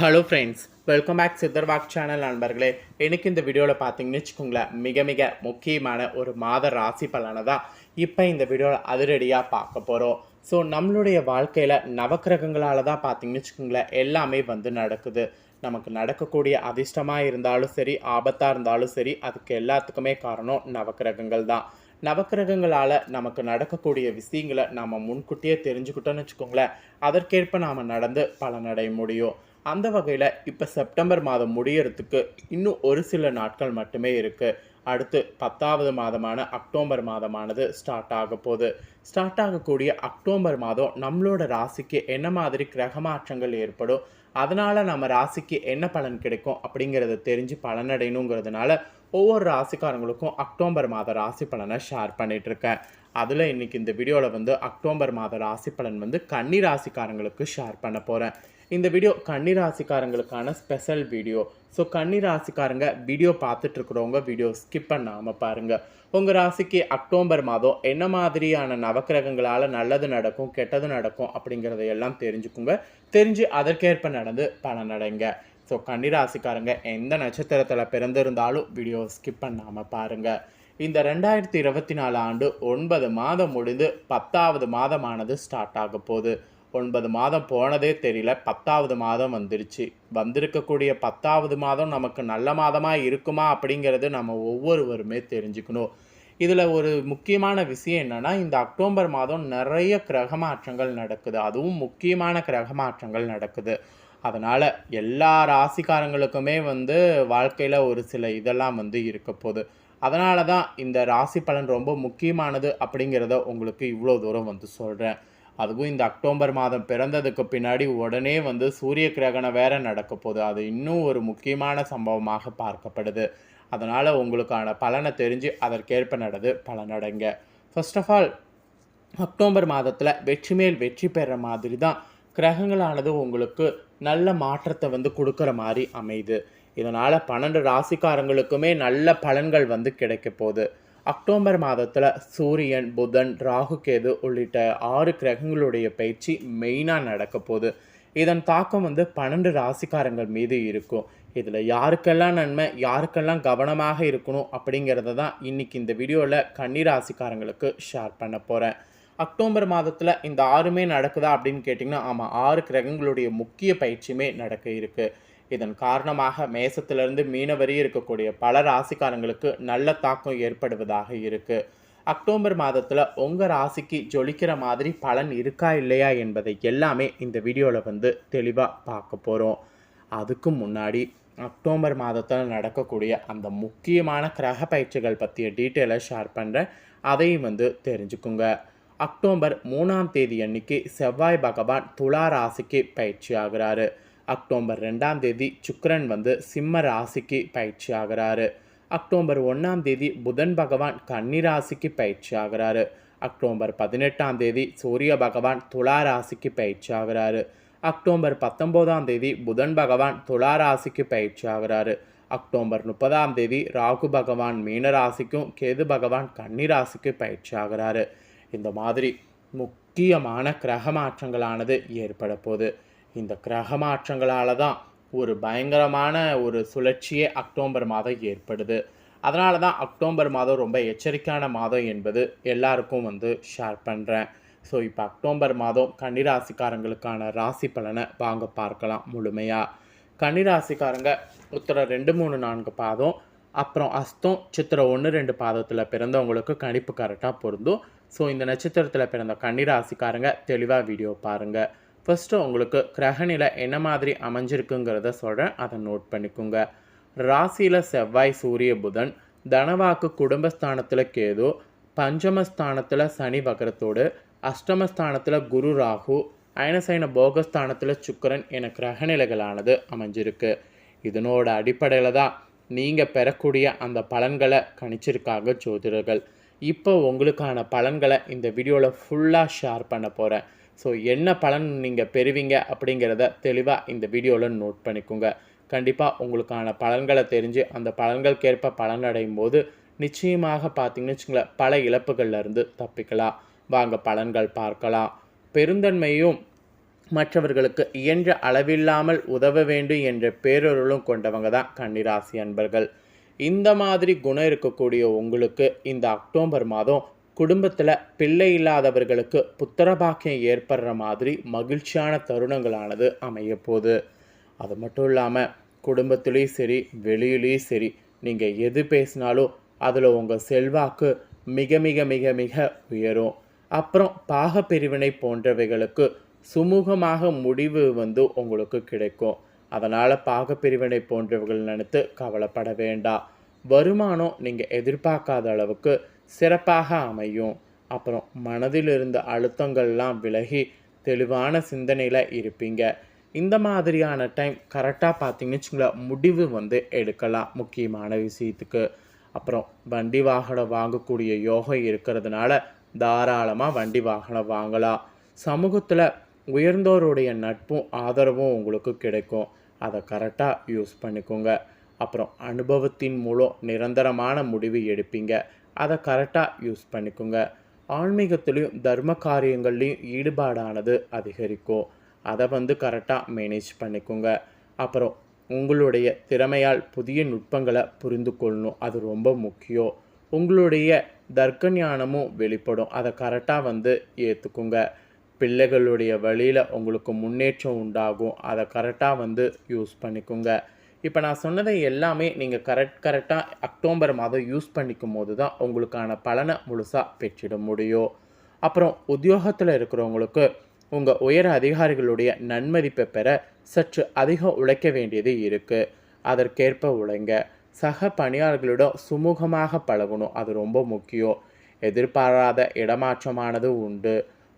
Hello friends welcome back சித்தர்வாக் channel நண்பர்களே. எனக்கு இந்த வீடியோவில் பார்த்தீங்கன்னு வச்சுக்கோங்களேன் மிக மிக முக்கியமான ஒரு மாத ராசி பலனை தான் இப்போ இந்த வீடியோவில் அதிரடியாக பார்க்க போகிறோம் ஸோ நம்மளுடைய வாழ்க்கையில் நவக்கிரகங்களால் தான் பார்த்தீங்கன்னு வச்சுக்கோங்களேன் எல்லாமே வந்து நடக்குது. நமக்கு நடக்கக்கூடிய அதிர்ஷ்டமாக இருந்தாலும் சரி ஆபத்தாக இருந்தாலும் சரி அதுக்கு எல்லாத்துக்குமே காரணம் நவக்கிரகங்கள் தான். நவக்கிரகங்களால் நமக்கு நடக்கக்கூடிய விஷயங்களை நம்ம முன்கூட்டியே தெரிஞ்சுக்கிட்டோன்னு வச்சுக்கோங்களேன் அதற்கேற்ப நாம் நடந்து பலனடைய முடியும். அந்த வகையில் இப்போ செப்டம்பர் மாதம் முடியறதுக்கு இன்னும் ஒரு சில நாட்கள் மட்டுமே இருக்குது அடுத்து பத்தாவது மாதமான அக்டோபர் மாதமானது ஸ்டார்ட் ஆக போகுது. ஸ்டார்ட் ஆகக்கூடிய அக்டோபர் மாதம் நம்மளோட ராசிக்கு என்ன மாதிரி கிரக மாற்றங்கள் ஏற்படும் அதனால் நம்ம ராசிக்கு என்ன பலன் கிடைக்கும் அப்படிங்கிறத தெரிஞ்சு பலனடையணுங்கிறதுனால ஒவ்வொரு ராசிக்காரங்களுக்கும் அக்டோபர் மாத ராசி பலனை ஷேர் பண்ணிகிட்ருக்கேன் அதில் இன்றைக்கி இந்த வீடியோவில் வந்து அக்டோபர் மாத ராசி பலன் வந்து கன்னி ராசிக்காரங்களுக்கு ஷேர் பண்ண போகிறேன் இந்த வீடியோ கன்னி ராசிக்காரங்களுக்கான ஸ்பெஷல் வீடியோ. ஸோ கன்னி ராசிக்காரங்க வீடியோ பார்த்துட்டு இருக்கிறவங்க வீடியோ ஸ்கிப் பண்ணாமல் பாருங்கள் உங்கள் ராசிக்கு அக்டோபர் மாதம் என்ன மாதிரியான நவக்கிரகங்களால் நல்லது நடக்கும் கெட்டது நடக்கும் அப்படிங்கிறத எல்லாம் தெரிஞ்சுக்குங்க. தெரிஞ்சு அதற்கேற்ப நடந்து பலனடைங்க ஸோ கன்னிராசிக்காரங்க எந்த நட்சத்திரத்தில் பிறந்திருந்தாலும் வீடியோ ஸ்கிப் பண்ணாமல் பாருங்கள் இந்த ரெண்டாயிரத்தி இருபத்தி நாலு ஆண்டு ஒன்பது மாதம் முடிந்து பத்தாவது மாதமானது ஸ்டார்ட் ஆக போகுது. ஒன்பது மாதம் போனதே தெரியல. பத்தாவது மாதம் வந்துருச்சு. வந்திருக்கக்கூடிய பத்தாவது மாதம் நமக்கு நல்ல மாதமாக இருக்குமா அப்படிங்கிறது நம்ம ஒவ்வொருவருமே தெரிஞ்சுக்கணும். இதில் ஒரு முக்கியமான விஷயம் என்னென்னா இந்த அக்டோபர் மாதம் நிறைய கிரக மாற்றங்கள் நடக்குது. அதுவும் முக்கியமான கிரக மாற்றங்கள் நடக்குது. அதனால் எல்லா ராசிக்காரங்களுக்குமே வந்து வாழ்க்கையில் ஒரு சில இதெல்லாம் வந்து இருக்க போகுது. அதனால தான் இந்த ராசி பலன் ரொம்ப முக்கியமானது அப்படிங்கிறத உங்களுக்கு இவ்வளோ தூரம் வந்து சொல்கிறேன் அதுவும் இந்த அக்டோபர் மாதம் பிறந்ததுக்கு பின்னாடி உடனே வந்து சூரிய கிரகணம் வேற நடக்க போகுது. அது இன்னும் ஒரு முக்கியமான சம்பவமாக பார்க்கப்படுது. அதனால் உங்களுக்கான பலனை தெரிஞ்சு அதற்கேற்ப நடது பலனடைங்க. ஃபர்ஸ்ட் ஆஃப் ஆல் அக்டோபர் மாதத்தில் வெற்றி மேல் வெற்றி பெற மாதிரி தான் கிரகங்களானது உங்களுக்கு நல்ல மாற்றத்தை வந்து கொடுக்குற மாதிரி அமையுது. இதனால் பன்னெண்டு ராசிக்காரங்களுக்குமே நல்ல பலன்கள் வந்து கிடைக்க போகுது. அக்டோபர் மாதத்தில் சூரியன் புதன் ராகுகேது உள்ளிட்ட ஆறு கிரகங்களுடைய பயிற்சி மெயினாக நடக்க போகுது. இதன் தாக்கம் வந்து பன்னெண்டு ராசிக்காரங்கள் மீது இருக்கும். இதில் யாருக்கெல்லாம் நன்மை யாருக்கெல்லாம் கவனமாக இருக்கணும் அப்படிங்கிறத தான் இன்றைக்கி இந்த வீடியோவில் கன்னி ராசிக்காரங்களுக்கு ஷேர் பண்ண போகிறேன் அக்டோபர் மாதத்தில் இந்த ஆறுமே நடக்குதா அப்படின்னு கேட்டிங்கன்னா ஆமாம் ஆறு கிரகங்களுடைய முக்கிய பயிற்சியுமே நடக்க இருக்குது இதன் காரணமாக மேசத்திலிருந்து மீனவரி இருக்கக்கூடிய பல ராசிக்காரங்களுக்கு நல்ல தாக்கம் ஏற்படுவதாக இருக்குது அக்டோபர் மாதத்தில் உங்கள் ராசிக்கு ஜொலிக்கிற மாதிரி பலன் இருக்கா இல்லையா என்பதை எல்லாமே இந்த வீடியோவில் வந்து தெளிவாக பார்க்க போகிறோம் அதுக்கு முன்னாடி அக்டோபர் மாதத்தில் நடக்கக்கூடிய அந்த முக்கியமான கிரக பயிற்சிகள் பற்றிய டீட்டெயிலை ஷேர் பண்ணுறேன் அதையும் வந்து தெரிஞ்சுக்குங்க. அக்டோபர் மூணாம் தேதி அன்னைக்கு செவ்வாய் பகவான் துலா ராசிக்கு பயிற்சி ஆகிறாரு. அக்டோபர் ரெண்டாம் தேதி சுக்கரன் வந்து சிம்ம ராசிக்கு பயிற்சி ஆகிறாரு. அக்டோபர் ஒன்றாம் தேதி புதன் பகவான் கன்னி ராசிக்கு பயிற்சி ஆகிறாரு. அக்டோபர் பதினெட்டாம் தேதி சூரிய பகவான் துலா ராசிக்கு பயிற்சி ஆகிறாரு. அக்டோபர் பத்தொம்போதாம் தேதி புதன் பகவான் துலா ராசிக்கு பயிற்சி ஆகிறாரு. அக்டோபர் முப்பதாம் தேதி ராகு பகவான் மீன ராசிக்கும் கேது பகவான் கன்னி ராசிக்கு பயிற்சி ஆகிறாரு. இந்த மாதிரி முக்கியமான கிரக மாற்றங்களானது ஏற்பட போகுது. இந்த கிரக மாற்றங்களால் தான் ஒரு பயங்கரமான ஒரு சுழற்சியே அக்டோபர் மாதம் ஏற்படுது. அதனால தான் அக்டோபர் மாதம் ரொம்ப எச்சரிக்கையான மாதம் என்பது எல்லாருக்கும் வந்து ஷேர் பண்ணுறேன் ஸோ இப்போ அக்டோபர் மாதம் கன்னிராசிக்காரங்களுக்கான ராசி பலனை வாங்க பார்க்கலாம் முழுமையாக கன்னிராசிக்காரங்க உத்தர ரெண்டு மூணு நான்கு பாதம் அப்புறம் அஸ்தம் சித்திரை ஒன்று ரெண்டு பாதத்தில் பிறந்தவங்களுக்கு கணிப்பு கரெக்டாக பொருந்தும். ஸோ இந்த நட்சத்திரத்தில் பிறந்த கன்னிராசிக்காரங்க தெளிவாக வீடியோ பாருங்கள் ஃபஸ்ட்டு உங்களுக்கு கிரகநிலை என்ன மாதிரி அமைஞ்சிருக்குங்கிறத சொல்கிறேன் அதை நோட் பண்ணிக்கோங்க. ராசியில் செவ்வாய் சூரிய புதன் தனவாக்கு குடும்பஸ்தானத்தில் கேது பஞ்சமஸ்தானத்தில் சனி வகரத்தோடு அஷ்டமஸ்தானத்தில் குரு ராகு அயனசைன போகஸ்தானத்தில் சுக்கரன் என கிரகநிலைகளானது அமைஞ்சிருக்கு. இதனோட அடிப்படையில் தான் நீங்கள் பெறக்கூடிய அந்த பலன்களை கணிச்சிருக்காங்க ஜோதிடர்கள். இப்போ உங்களுக்கான பலன்களை இந்த வீடியோவில் ஃபுல்லாக ஷேர் பண்ண போகிறேன் ஸோ என்ன பலன் நீங்கள் பெறுவீங்க அப்படிங்கிறத தெளிவாக இந்த வீடியோவில் நோட் பண்ணிக்கோங்க. கண்டிப்பாக உங்களுக்கான பலன்களை தெரிஞ்சு அந்த பலன்களுக்கேற்ப பலன் அடையும் போது நிச்சயமாக பார்த்தீங்கன்னு வச்சுங்களேன் பல இழப்புகள்லேருந்து தப்பிக்கலாம். வாங்க பலன்கள் பார்க்கலாம். பெருந்தன்மையும் மற்றவர்களுக்கு இயன்ற அளவில்லாமல் உதவ வேண்டும் என்ற பேரொருளும் கொண்டவங்க தான் கன்னிராசி அன்பர்கள். இந்த மாதிரி குணம் இருக்கக்கூடிய உங்களுக்கு இந்த அக்டோபர் மாதம் குடும்பத்தில் பிள்ளை இல்லாதவர்களுக்கு புத்திரபாக்கியம் ஏற்படுற மாதிரி மகிழ்ச்சியான தருணங்களானது அமைய போகுது. அது மட்டும் இல்லாமல் குடும்பத்துலேயும் சரி வெளியிலையும் சரி நீங்கள் எது பேசினாலும் அதில் உங்கள் செல்வாக்கு மிக மிக மிக மிக உயரும். அப்புறம் பாக பிரிவினை போன்றவைகளுக்கு சுமூகமாக முடிவு வந்து உங்களுக்கு கிடைக்கும். அதனால் பாக பிரிவினை போன்றவர்கள் நினைத்து கவலைப்பட வேண்டாம். வருமானம் நீங்கள் எதிர்பார்க்காத அளவுக்கு சிறப்பாக அமையும். அப்புறம் மனதில் இருந்த அழுத்தங்கள்லாம் விலகி தெளிவான சிந்தனையில் இருப்பீங்க. இந்த மாதிரியான டைம் கரெக்டாக பார்த்தீங்கன்னு வச்சுங்களேன் முடிவு வந்து எடுக்கலாம் முக்கியமான விஷயத்துக்கு. அப்புறம் வண்டி வாகனம் வாங்கக்கூடிய யோகம் இருக்கிறதுனால தாராளமாக வண்டி வாகனம் வாங்கலாம். சமூகத்தில் உயர்ந்தோருடைய நட்பும் ஆதரவும் உங்களுக்கு கிடைக்கும். அதை கரெக்டாக யூஸ் பண்ணிக்கோங்க. அப்புறம் அனுபவத்தின் மூலம் நிரந்தரமான முடிவு எடுப்பீங்க. அதை கரெக்டாக யூஸ் பண்ணிக்கோங்க. ஆன்மீகத்துலேயும் தர்ம காரியங்கள்லேயும் ஈடுபாடானது அதிகரிக்கும். அதை வந்து கரெக்டாக மேனேஜ் பண்ணிக்கோங்க. அப்புறம் உங்களுடைய திறமையால் புதிய நுட்பங்களை புரிந்து கொள்ளணும். அது ரொம்ப முக்கியம். உங்களுடைய தர்க்க ஞானமும் வெளிப்படும். அதை கரெக்டாக வந்து ஏற்றுக்குங்க பிள்ளைகளுடைய வழியில் உங்களுக்கு முன்னேற்றம் உண்டாகும். அதை கரெக்டாக வந்து யூஸ் பண்ணிக்கோங்க. இப்போ நான் சொன்னதை எல்லாமே நீங்கள் கரெக்ட் கரெக்டாக அக்டோபர் மாதம் யூஸ் பண்ணிக்கும் போது தான் உங்களுக்கான பலனை முழுசாக பெற்றிட முடியும். அப்புறம் உத்தியோகத்தில் இருக்கிறவங்களுக்கு உங்கள் உயர அதிகாரிகளுடைய நன்மதிப்பை பெற சற்று அதிகம் உழைக்க வேண்டியது இருக்குது அதற்கேற்ப உழைங்க. சக பணியாளர்களிடம் சுமூகமாக பழகணும் அது ரொம்ப முக்கியம். எதிர்பாராத இடமாற்றமானது உண்டு.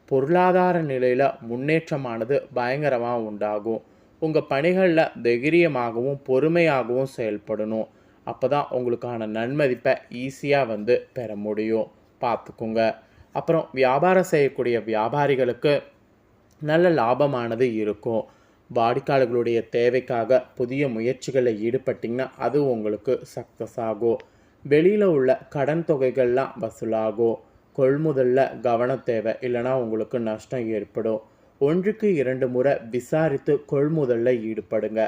பொருளாதார நிலையில் முன்னேற்றமானது பயங்கரமாக உண்டாகும். உங்கள் பணிகளில் தைரியமாகவும் பொறுமையாகவும் செயல்படணும். அப்போ தான் உங்களுக்கான நன்மதிப்பை ஈஸியாக வந்து பெற முடியும். பார்த்துக்குங்க அப்புறம் வியாபாரம் செய்யக்கூடிய வியாபாரிகளுக்கு நல்ல லாபமானது இருக்கும். வாடிக்கையாளர்களுடைய தேவைக்காக புதிய முயற்சிகளில் ஈடுபட்டிங்கன்னா அது உங்களுக்கு சக்ஸஸ் ஆகும். வெளியில் உள்ள கடன் தொகைகள்லாம் வசூலாகும். கொள்முதலில் கவனம் தேவை இல்லைனா உங்களுக்கு நஷ்டம் ஏற்படும். ஒன்றுக்கு இரண்டு முறை விசாரித்து கொள்முதலில் ஈடுபடுங்க.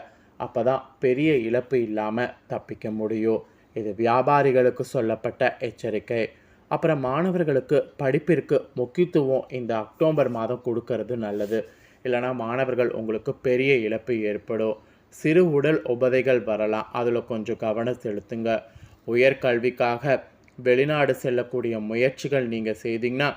அப்போ தான் பெரிய இழப்பு இல்லாமல் தப்பிக்க முடியும். இது வியாபாரிகளுக்கு சொல்லப்பட்ட எச்சரிக்கை. அப்புறம் மாணவர்களுக்கு படிப்பிற்கு முக்கியத்துவம் இந்த அக்டோபர் மாதம் கொடுக்கறது நல்லது. இல்லைனா மாணவர்கள் உங்களுக்கு பெரிய இழப்பு ஏற்படும். சிறு உடல் உபதைகள் வரலாம். அதில் கொஞ்சம் கவனம் செலுத்துங்க. உயர்கல்விக்காக வெளிநாடு செல்லக்கூடிய முயற்சிகள் நீங்கள் செய்தீங்கன்னா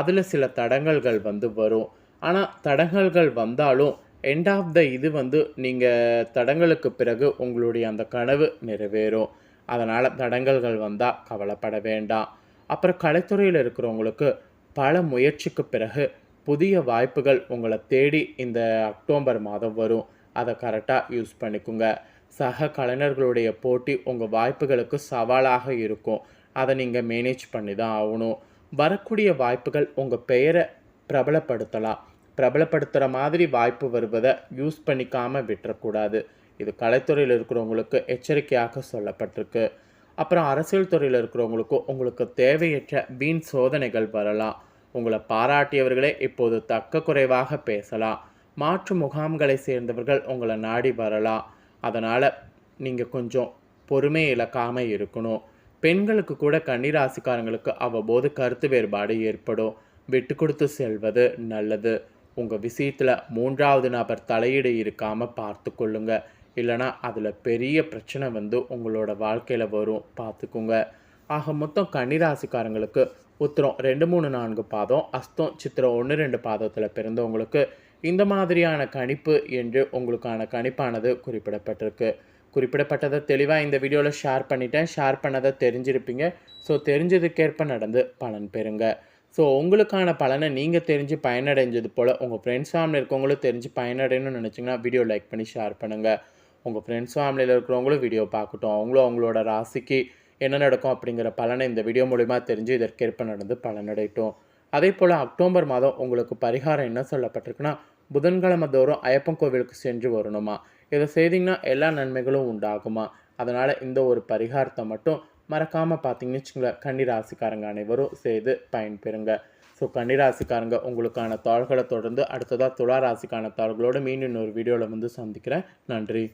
அதில் சில தடங்கல்கள் வந்து வரும். ஆனால் தடங்கல்கள் வந்தாலும் எண்ட் ஆஃப் த இது வந்து நீங்கள் தடங்களுக்கு பிறகு உங்களுடைய அந்த கனவு நிறைவேறும். அதனால் தடங்கல்கள் வந்தால் கவலைப்பட வேண்டாம். அப்புறம் கலைத்துறையில் இருக்கிறவங்களுக்கு பல முயற்சிக்கு பிறகு புதிய வாய்ப்புகள் உங்களை தேடி இந்த அக்டோபர் மாதம் வரும். அதை கரெக்டாக யூஸ் பண்ணிக்கோங்க. சக கலைஞர்களுடைய போட்டி உங்கள் வாய்ப்புகளுக்கு சவாலாக இருக்கும். அதை நீங்கள் மேனேஜ் பண்ணி தான் ஆகணும். வரக்கூடிய வாய்ப்புகள் உங்கள் பெயரை பிரபலப்படுத்தலாம். பிரபலப்படுத்துகிற மாதிரி வாய்ப்பு வருவதை யூஸ் பண்ணிக்காமல் விட்டுறக்கூடாது. இது கலைத்துறையில் இருக்கிறவங்களுக்கு எச்சரிக்கையாக சொல்லப்பட்டிருக்கு. அப்புறம் அரசியல் துறையில் இருக்கிறவங்களுக்கும் உங்களுக்கு தேவையற்ற வீண் சோதனைகள் வரலாம். உங்களை பாராட்டியவர்களே இப்போது தக்க குறைவாக பேசலாம். மாற்று முகாம்களை சேர்ந்தவர்கள் உங்களை நாடி வரலாம். அதனால் நீங்கள் கொஞ்சம் பொறுமை இழக்காமல் இருக்கணும். பெண்களுக்கு கூட கன்னிராசிக்காரங்களுக்கு அவ்வப்போது கருத்து வேறுபாடு ஏற்படும். விட்டு கொடுத்து செல்வது நல்லது. உங்கள் விஷயத்தில் மூன்றாவது நபர் தலையீடு இருக்காமல் பார்த்து கொள்ளுங்க. இல்லைனா அதில் பெரிய பிரச்சனை வந்து உங்களோட வாழ்க்கையில் வரும். பார்த்துக்குங்க. ஆக மொத்தம் கன்னிராசிக்காரங்களுக்கு உத்திரம் ரெண்டு மூணு நான்கு பாதம் அஸ்தம் சித்திரம் ஒன்று ரெண்டு பாதத்தில் பிறந்தவங்களுக்கு இந்த மாதிரியான கணிப்பு என்று உங்களுக்கான கணிப்பானது குறிப்பிடப்பட்டிருக்கு. குறிப்பிடப்பட்டதை தெளிவாக இந்த வீடியோவில் ஷேர் பண்ணிட்டேன். ஷேர் பண்ணதை தெரிஞ்சிருப்பீங்க. ஸோ தெரிஞ்சதுக்கேற்ப நடந்து பலன் பெறுங்க. ஸோ உங்களுக்கான பலனை நீங்கள் தெரிஞ்சு பயனடைஞ்சது போல் உங்கள் ஃப்ரெண்ட்ஸ் ஃபேமிலி இருக்கவங்களும் தெரிஞ்சு பயனடையணும்னு நினச்சிங்கன்னா வீடியோ லைக் பண்ணி ஷேர் பண்ணுங்கள் உங்கள் ஃப்ரெண்ட்ஸ் ஃபேமிலியில் இருக்கிறவங்களும் வீடியோ பார்க்கட்டும். அவங்களும் அவங்களோட ராசிக்கு என்ன நடக்கும் அப்படிங்கிற பலனை இந்த வீடியோ மூலிமா தெரிஞ்சு இதற்கேற்ப நடந்து பலனடையட்டும். அதே போல் அக்டோபர் மாதம் உங்களுக்கு பரிகாரம் என்ன சொல்லப்பட்டிருக்குன்னா புதன்கிழமை தோறும் ஐயப்பன் கோவிலுக்கு சென்று வரணுமா? இதை செய்திங்கன்னா எல்லா நன்மைகளும் உண்டாகுமா? அதனால் இந்த ஒரு பரிகாரத்தை மட்டும் மறக்காமல் பார்த்தீங்கன்னு வச்சுங்களேன் கன்னி ராசிக்காரங்க அனைவரும் செய்து பயன்பெறுங்க. ஸோ கன்னிராசிக்காரங்க உங்களுக்கான தாள்களை தொடர்ந்து அடுத்ததாக துளாராசிக்கான தாள்களோடு மீண்டும் இன்னொரு வீடியோவில் வந்து சந்திக்கிறேன். நன்றி.